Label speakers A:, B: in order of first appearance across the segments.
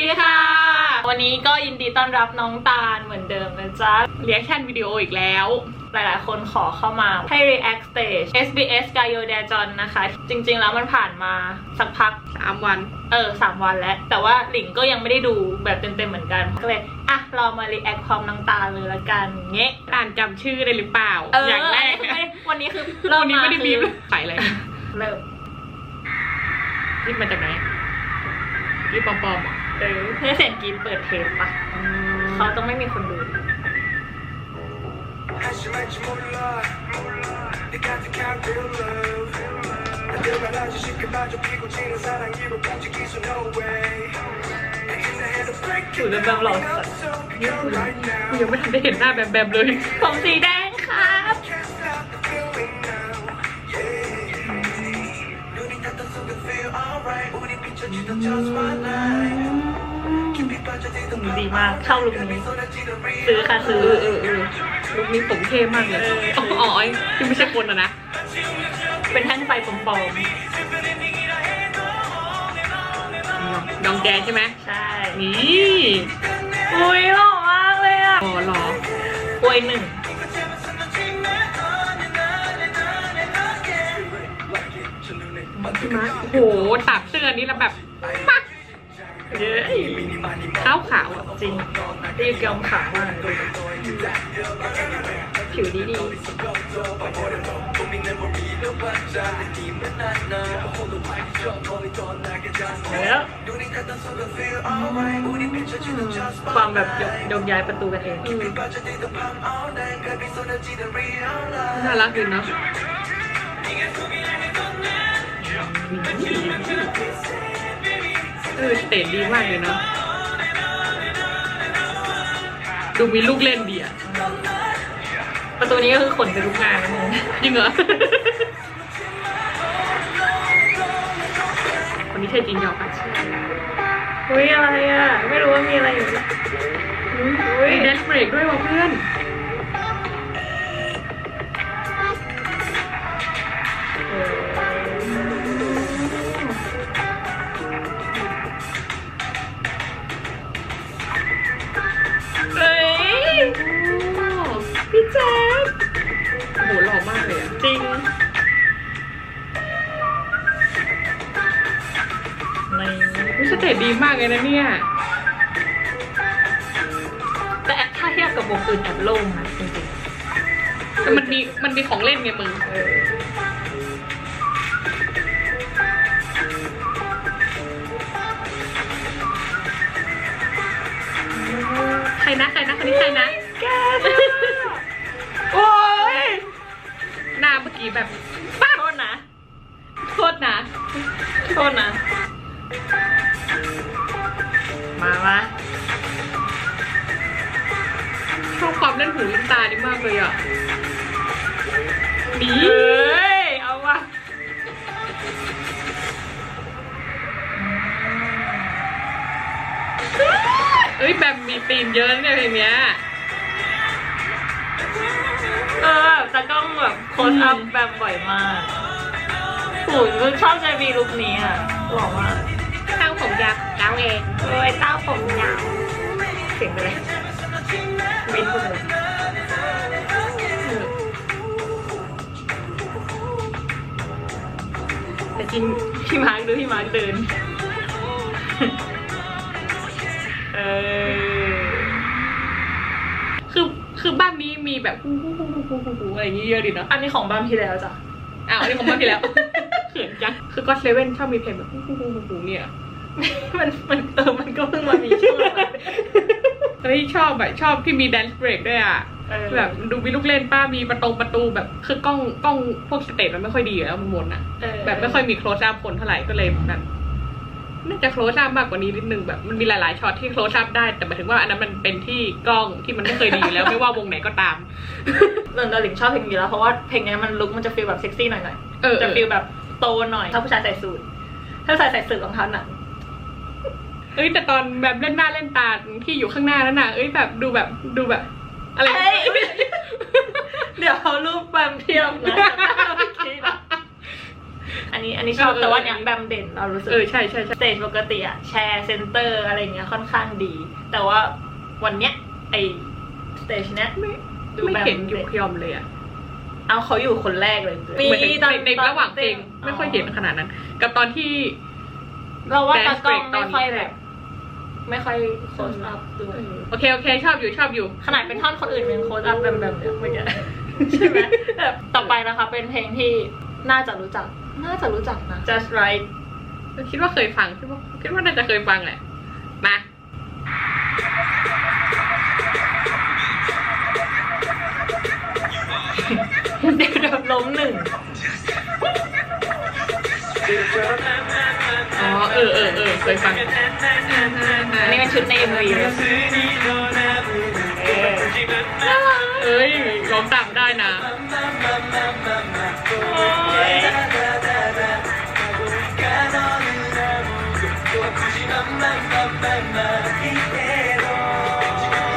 A: ดีค่ะ วันนี้ก็ยินดีต้อนรับน้องตาลเหมือนเดิมนะจ๊ะ
B: เรียกชั่นวิดีโออีกแล้ว
A: หลายๆ คนขอเข้ามาให้ react stage SBS กายโยเดจอนนะคะ จริง ๆ แล้วมันผ่านมาสักพัก
B: 3 วัน
A: เออสามวันแล้ว แต่ว่าหลิงก็ยังไม่ได้ดูแบบเต็ม ๆ เหมือนกัน ก็เลยอะเรามา react พร้อมน้องตาลเลยละกัน เงี้ย
B: ตานจำชื่อได้หรือเปล่า
A: เออ
B: อย่างแรก
A: อันนี้คือไม่วันนี้คือ
B: เรา
A: เริ่ม
B: นี้
A: มา
B: ไม่ได้บีบ
A: คือ
B: ใส่อะไร
A: เริ่ม
B: นี่มาจากไหนนี่ปลอมๆเหรอ
A: เออเพื่อเสียงกินเปิดเทปปะเขาต้องไม่มีคนดู ถือแบมแบมหล่อสัส
C: นี่
B: คุ
C: ณ
B: ยังไม่ทันได้เห็นหน้าแบมแบมเลย
A: ผมสีแดงครับ
C: อุค
A: ดีมากชอบลุคนี้ ซื้อค่ะซื้อ
B: ออออลุคนี้ผมเท่มากเลย
A: อ๋อ
B: ที่ไม่ใช่คนนะ
A: เป็นแท่งไฟปลอมๆ
B: ดองแดงใช่ไหม
A: ใช่
B: นี่
A: อุ้ยหล่อมากเลยอะ
B: ล่อหล่อ
A: ปวยหนึ่ง
B: มาโอ้โหตับเสื้อนี้แล้วแบบ
A: เย้ย
B: ขาวขาวๆอะ
A: จริงรีบยอมขาวมากผิวดีดีแล้วความแบบยกยกย้ายประตูกันเอง
B: อืมน่ารักดีเนาะ เออสเตจดีมากเลยเนาะดูมีลูกเล่นดีอะ
A: ประตูนี้ก็คือขนไปทุกงานนะมึง
B: จริงเหรอ คนนี้เท่จริงยอมปะ
A: อุ้ยอะไรอะ ไม่รู้ว่ามีอะไรอยู่อุ้ย
B: มีแดนซ์เบรกด้วยว่ะเพื่อน
A: บกับวงอื่นแอบโล่งนะจริง
B: แต่มันมีมันมีของเล่นไงมึง
A: ๆเออ
B: ใครนะใครนะคนนี้ใครนะ
A: แกโอ้ย
B: หน้าเมื่อกี้แบบ
A: ป้าโทษนะ
B: โทษนะ
A: โทษนะ มามา
B: ชอบควา นหูเล่นตานี่มากเลยอะนี่
A: เอ้ยเอาว่ะ
B: เอ้ยแบบมีตีมเยอะเนี่ยเพลงเนี้ย
A: เออจะกล้องแบบโคสอัพแบบบ่อยมากโอ้ยมึงชอบใจมีลุคนี้อะหล่อมาก
B: ข้างผมยาวเก้าเอง
A: เอ้ยเต้าผมยาวเสียงไปเลยบินไปเลย ริงพี่มาร์คดูพี่มาร์คเดิน เออ
B: คือคือบ้านนี้มีแบบฮู้ฮู้ฮู้ฮู้ฮู้ฮู้ฮู้อะไรอย่างเงี้ยเยอะดีเนาะ
A: อันนี้ของบ้านที่แล้วจ้ะ
B: อ้าวอันนี้ผมมาทีแล้ว เขินจัง คือก็เซเว่นชอบมีเพลงแบบฮู้ฮู้ฮู้ฮู้ฮู้เนี่ย
A: มันมันเออมันก็เพิ่งมามีช่วงนั้น
B: เฮ้ยชอบแบบชอบที่มีแดนซ์เบรกด้วยอะ
A: เออ
B: แบบดูมีลูกเล่นป้ามีประตูประตูแบบคือกล้องกล้องพวกสเตจมันไม่ค่อยดีอยู่แล้วมันวนอะ
A: เออ
B: แบบไม่ค่อยมีโคลสอัพคนเท่าไหร่ก็เลยแบบน่าจะโคลสอัพมากกว่านี้นิดนึงแบบมันมีหลายๆช็อตที่โคลสอัพได้ แต่หมายถึงว่าอันนั้นมันเป็นที่กล้องที่มันไม่เคยดีอยู่แล้วไม่ว่าวงไหนก็ตาม
A: เรื่องดาริงชอบเพลงนี้แล้วเพราะว่าเพลงนี้มันลุคมันจะฟีลแบบเซ็กซี่หน่อย
B: เออ
A: ๆจะฟีลแบบโตหน่อยถ้าผู้ชายใส่สูทถ้าใส่ใส่สูทรองเท้าหนัง
B: เอ้ยแต่ตอนแบบเล่นหน้าเล่นตาที่อยู่ข้างหน้านั่นน่ะเอ้ยแบบดูแบบดูแบบ อะไร
A: เอ้ย เดี๋ยวเอารูปแปมเทียบนะจำได้เมื่อกี้นะอันนี้อันนี้ชอบ
B: เออ
A: แต่ว่า
B: เออ
A: เนี่ยแบมเด่นเรารู้สึก
B: เออใช่ใช่ใช่
A: สเตจปกติอะแชร์เซนเตอร์อะไรเงี้ยค่อนข้างดี แต่ว่าวันเนี้ยไอสเตจเนี้ย
B: ไม่
A: ดู
B: ไม่
A: แบบ
B: เห็นยุคยอมเลยอะ
A: เอาเขาอยู่คนแรกเลย
B: เหมือนในในในระหว่างเพลง
A: ต
B: ไม่ค่อยเห็นขนาดนั้น กับตอนที่
A: เราว่า
B: Dance
A: ตากล้อง
B: break ตอ
A: ไม่
B: น
A: ค่อย
B: แร
A: แบ
B: ก
A: บ ไม่ค่อยโคสอัพด้วย
B: โอเค โอเค ชอบอยู่ชอบอยู่
A: ขนาดเป็นท่อนคนอื่นเป็นโคสอัพแบบแบบเนี้ยเมื่อกี้ใช่ไหมแบบต่อไปนะคะเป็นเพลงที่น่าจะรู้จัก น่าจะรู้จักนะ just right
B: คิดว่าเคยฟังคิดว่าคิดว่าน่าจะเคยฟังแหละมา
A: เดี๋ยวเดี๋ยวล้มหนึ่ง
B: อ๋อ เออเออเออเคยฟัง
A: อันนี้เป็นชุดใน MV เลยเออ
B: เอ้ยร้องตามได้นะ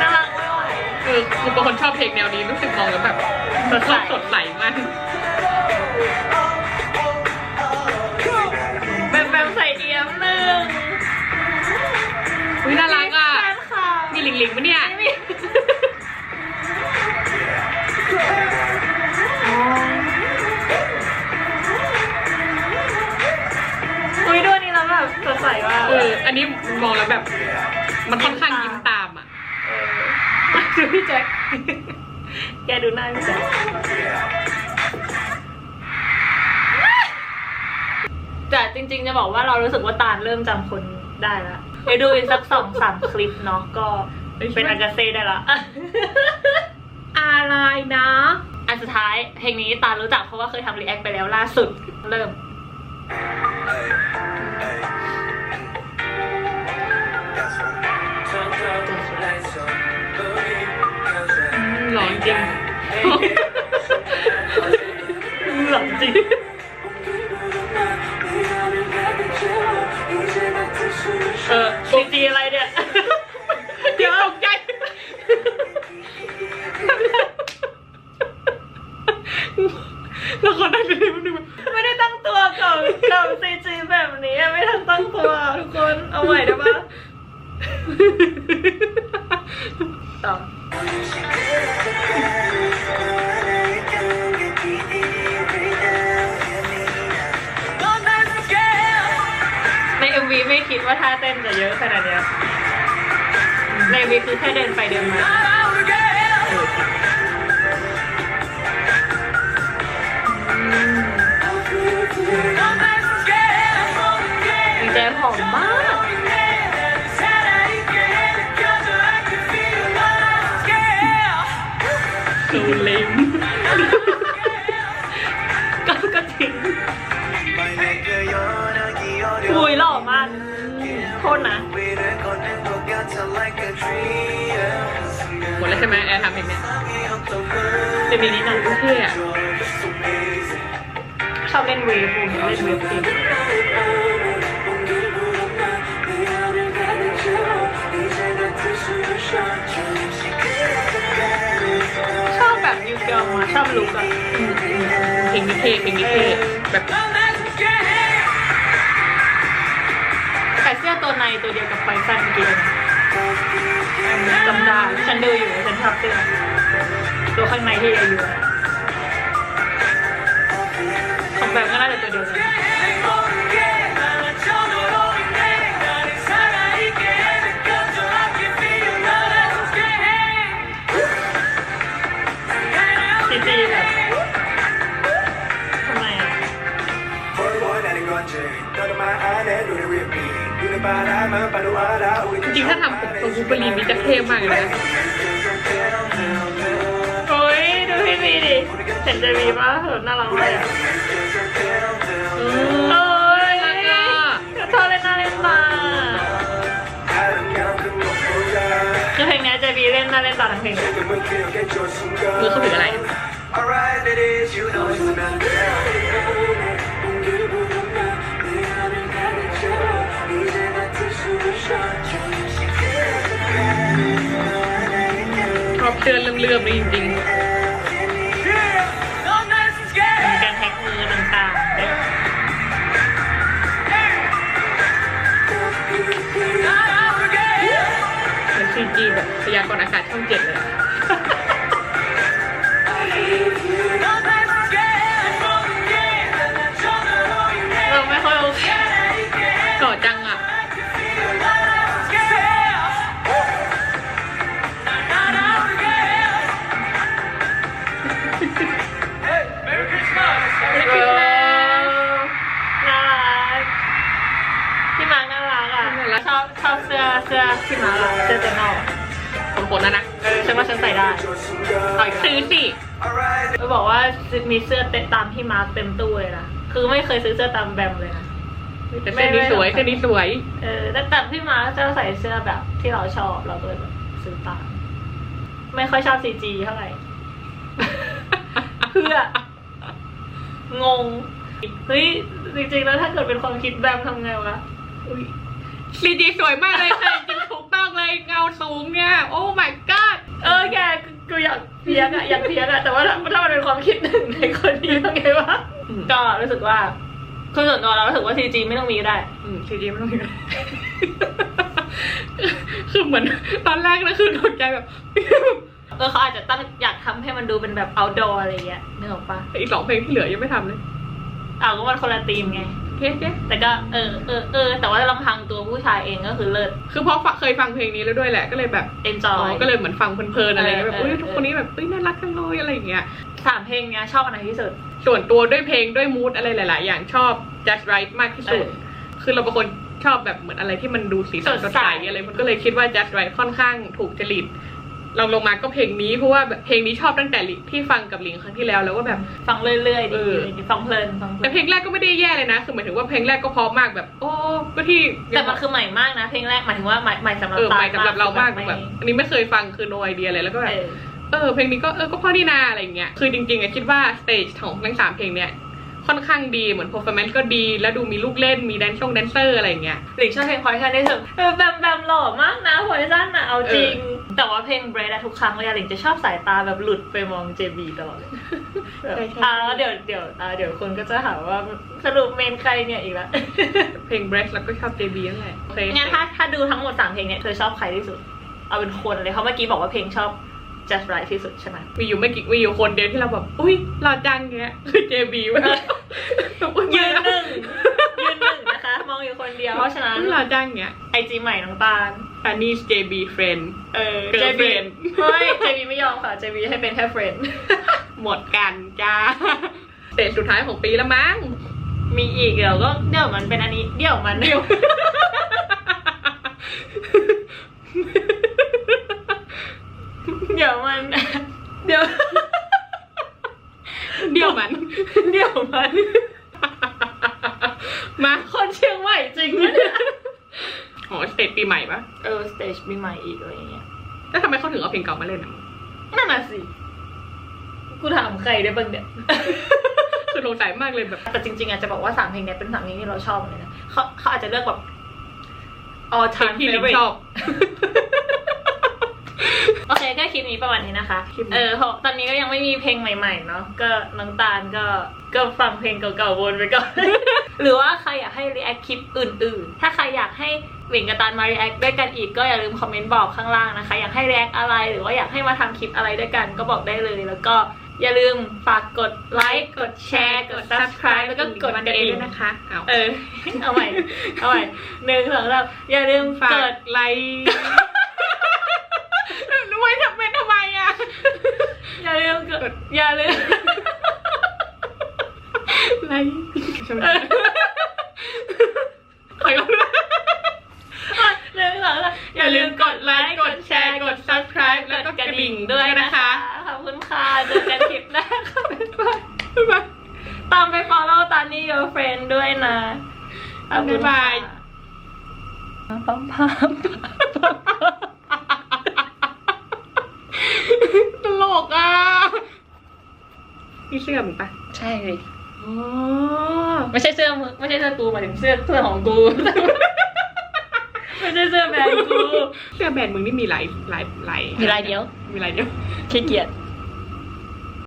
A: น่ารักไม่ไหว
B: เออคือเป็นคนชอบเพลงแนวนี้รู้สึกมองแล้วแบบ
A: สดใส
B: สดใสมาก
A: ลิ
B: งหลิงปะเนี่ย
A: ไม่มีอุ้ยด้วยนี่แล้วแบบสดใสมาก
B: เออ อันนี้มองแล้วแบบ มันค่อนข้างยิ้มตามอะ
A: ดูพี่แจ็ค แกดูหน้าพี่แจ็คแต่จริงๆจะบอกว่าเรารู้สึกว่าตาลเริ่มจำคนได้แล้วไปดูอีกสักสองสามคลิปเนาะก็ เป็นอากาเซ่ได้ละ
B: อะไรนะ
A: อันสุดท้ายเพลงนี้ตาลรู้จักเพราะว่าเคยทำรีแอคไปแล้วล่าสุด เริ่ม
B: เอา
A: ใหม่ได้ปะต่อใน MV ไม่คิดว่าท่าเต้นจะเยอะขนาดเนี้ยใน MV คือแค่เดินไปเดินมาเออจริงดีเจหอมมาก อุ้ยหล่อมากโทษนะ
B: หมดแล้วใช่ไหมแอร์ทำเพลงเนี้ย
A: เป็นมีนิดหน่อย
B: เท่อะ
A: ชอบเล่นเวฟผมเล่นเวฟเก่งชอบแบบยูเกิลมาชอบลุกอะ
B: เพลงนี้เท่เพลงนี้เท่แบบ
A: ใส่เสื้อตัวในตัวเดียวกับไฟสั้นเมื่อกี้เลยนะจำได้ฉันดูอยู่ฉันชอบเสื้อตัวข้างในที่อยู่อะของแบบก็น่าจะตัวเดียวกัน จ
B: ริงๆถ้าทำผมทรงบูเบอรีนนี่จะเท่มากเลยนะ
A: โอ้ยดูพี่มีดิเห็นจะมีป่ะเหินน่ารักเลยอะ
B: เอ
A: โอ้
B: อยน่ารักอะ
A: ชอบเล่นหน้าเล่นตาคือเพลงเนี้ยเจะมีเล่นหน้าเล่นตาทั้งเพลงเลย
B: มือเขาถืออะไร สื้อเลื่อมๆนี่จริงๆ
A: มีการแท็กมือต่างๆมื
B: นซีจีแบ
A: บพยากรณ์อากา
B: ศ
A: ช่องเจ็ด ได้
B: เอาอีกซื้อสิ
A: เขาบอกว่ามีเสื้อเต็มตามพี่มาร์คเต็มตู้เลยนะ คือไม่เคยซื้อเสื้อตามแบมเลยนะ
B: แต่เสื้อนี้สวย
A: ไม่ไม่
B: เสื้อนี้สวย
A: เออแต่แต่พี่มาร์คจะใส่เสื้อแบบที่เราชอบเราก็เลยแบบซื้อตาม ไม่ค่อยชอบซีจีเท่าไหร่ เพื่อ งง เฮ้ย จริงๆแล้วถ้าเกิดเป็นความคิดแบมทำไงวะ
B: ซีจีสวยมากเลยค่ะจริงถูกต้องเลยเงาสูงเนี่ย โอ้ my god
A: เออแกกูอยากเพียกอะอยากเพียกอะแต่ว่าถ้าถ้ามันเป็นความคิดหนึ่งในคนนี้ทำไงวะ
B: อืม
A: ก็รู้สึกว่าคือส่วนตัวเรารู้สึกว่าซีจีไม่ต้องมีก็ได้
B: อืมซีจีไม่ต้องมีคือเหมือนตอนแรกนะคือตกใจแบบ
A: เออเขาอาจจะตั้งอยากทำให้มันดูเป็นแบบ outdoor อะไรอย่างเงี้ยนึกออกปะ
B: อีกสองเพลงที่เหลือยังไม่ทำเลย
A: เอาก็มันคนละธีมไง
B: เจ๊เจ๊
A: แต่ก็เออเออเออแต่ว่าลำพังตัวผู้ชายเองก็คือเลิศ
B: คือเพราะฟังเคยฟังเพลงนี้แล้วด้วยแหละก็เลยแบบอ๋
A: enjoy
B: อก็เลยเหมือนฟังเพลินๆอะไรเงี้ยแบบ
A: เออ
B: อุ้ย
A: เออ
B: ทุกคนนี้แบบอุ้ยน่ารักจังเลยอะไรอย่างเงี้ย
A: สามเพลงเนี้ยชอบอันไหนที่สุด
B: ส่วนตัวด้วยเพลงด้วยมูดอะไรหลาย ๆ อย่างชอบ just right มากที่สุด
A: เออ
B: คือเราเป็นคนชอบแบบเหมือนอะไรที่มันดูสีสัน
A: ส
B: ส
A: ด
B: ด
A: ใส
B: ใสอะไรมันก็เลยคิดว่า just right ค่อนข้างถูกจริต ลองลงมาก็เพลงนี้เพราะว่าแบบเพลงนี้ชอบตั้งแต่ลิที่ฟังกับหลิงครั้งที่แล้วแล้วว่าแบบ
A: ฟังเรื่อยๆ
B: เอ
A: ดี
B: อ
A: อะไรอย่างงี้ฟังเพลินฟังเพลิ
B: แต่
A: น
B: เพลงแรกก็ไม่ได้แย่เลยนะคือหมายถึงว่าเพลงแรกก็เพราะมากแบบ โอ้ก็ที่
A: แต่มันคือใหม่มากนะ เพลงแรกหมายถึงว่าใหม่ใหม่สำหรับ
B: เออใหม่สำหรับเรามาก
A: ไม่
B: แบบอันนี้ไม่เคยฟังคือ no idea เลยแล้วก็แบบ
A: เออ
B: เออเพลงนี้ก็เออก็เพราะนี่นาอะไรอย่างเงี้ยคือจริงๆอะคิดว่าสเตจของทั้งสามเพลงเนี้ย ค่อนข้างดีเหมือน performance ก็ดี แล้วดูมีลูกเล่นมีแดนชงแดนเซอร์อะไรอย่างเงี้ย
A: หลิงชอบเพลงพอยชันที่สุดเออแบมแบมหล่อมากนะพอยชันอะเอาจริง แต่ว่าเพลงเบรดอะทุกครั้งเลยอะหลิงจะชอบสายตาแบบหลุดไปมองเจบีตลอดเลยแบบ
B: ใช่ใช่
A: อ่าแล้วเดี๋ยวเดี๋ยวอ่าเดี๋ยวคนก็จะหาว่าสรุปเมนใครเนี่ยอีกแล้ว
B: เพลง Breath แล้วก็ชอบ JB นั่นแหละโอเค
A: งั้นถ้าถ้าดูทั้งหมดสามเพลงเนี่ยเธอชอบใครที่สุด เอาเป็นคนเลยเพราะเมื่อกี้บอกว่าเพลงชอบ just right ที่สุดใช่ไหม
B: มีอยู่ไม่กี่มีอยู่คนเดียวที่เราแบบ อุ้ยหล่อจังเงี้ยคือ JB เว้ยอุ๊
A: ยืนหนึ่งยืนหนึ่งนะคะ มองอยู่คนเดียว เพราะฉะนั้น
B: อุ๊ยหล่อจังเงี้ย
A: ไอจีใหม่น้องตาล
B: อันนี้ JB friend
A: เออ
B: Girlfriend
A: ไม่ JB ไม่ยอมค่ะ JB ให้เป็นแค่ friend
B: หมดกันจ้าสเตจสุดท้ายของปีแล้วมั้ง
A: มีอีกเดี๋ยวก็เดี๋ยวมันเป็นอันนี้เดี๋ยวมันเดี๋ยวเดี๋ยวมัน เดี๋ยว
B: เดี๋ยวมัน
A: เดี๋ยวมัน
B: มา
A: คนเชียงใหม่จริงไหมเนี่ย
B: อ๋อสเตจปี ใหม่ปะ
A: เออสเตจมีใหม่อีกอะไรอย่างเงี้ย
B: แล้วทำไมเขาถึงเอาเพลงเก่ามาเล่นอะ
A: นั่นน่ะสิ กูถามใครได้บ้างเนี่ย
B: คือสงสัยมากเลยแบบ
A: แต่จริงๆอาจจะบอกว่าสามเพลงเนี้ยเป็นสามเพลงที่เราชอบเลยนะเขาเขาอาจจะเลือกแบบ all
B: เพลง
A: time
B: ที่ลิง
A: favorite
B: ชอบ
A: โอเคก็คลิปนี้ประมาณนี้นะคะ
B: คลิปนี้
A: เออเพราะตอนนี้ก็ยังไม่มีเพลงใหม่ๆเนาะ ก็น้องตาลก็ก็ฟังเพลงเก่าๆวนไปก่อน หรือว่าใครอยากให้ react คลิปอื่นๆ ถ้าใครอยากให้ หวิงกับตาลมา react ด้วยกันอีกก็อย่าลืมคอมเมนต์บอกข้างล่างนะคะ อยากให้ react อะไรหรือว่าอยากให้มาทำคลิปอะไรด้วยกันก็บอกได้เลย แล้วก็อย่าลืมฝากกดไลค์กดแชร์กด subscribe แล้วก็กด
B: มัน
A: กระ
B: เอง
A: ดิ่ง
B: ด้วยนะคะเอา
A: เออเอาใหม่เอาใหม่หนึ่งสองสามอย่าลืม
B: ฝาก
A: กด
B: ไลค์รู้ไหมทำเป็นทำไมอะ
A: อย่าลืมกดอย่าลืม
B: ไลค์ขออีกรอบนะ
A: หนึ่งส องสามอย่าลืมกดไลค์กดแชร์กด subscribe แล้วก็กระดิ่งด้วยนะคะ ขอบคุณค่ะเจอกันคลิปหน้าค่ะบ๊ายบาย
B: บ๊ายบาย
A: ตามไป follow ตานี่ your friend ด้วยนะขอบคุณค่ะ
B: บ๊ายบาย
A: ปั๊มปั๊ม
B: ตลกอะมีเสื้อมึงปะ
A: ใช่เลย
B: อ๋อ
A: ไม่ใช่เสื้อมึงไม่ใช่เสื้อกูหมายถึงเสื้อเสื้อของกู ไม่ใช่เสื้อแบรนด์กู
B: เสื้อแบรนด์มึงนี่มีหลายหลายหลาย
A: มีลายเดียว
B: มีหลายเดียว
A: ขี้เกียจ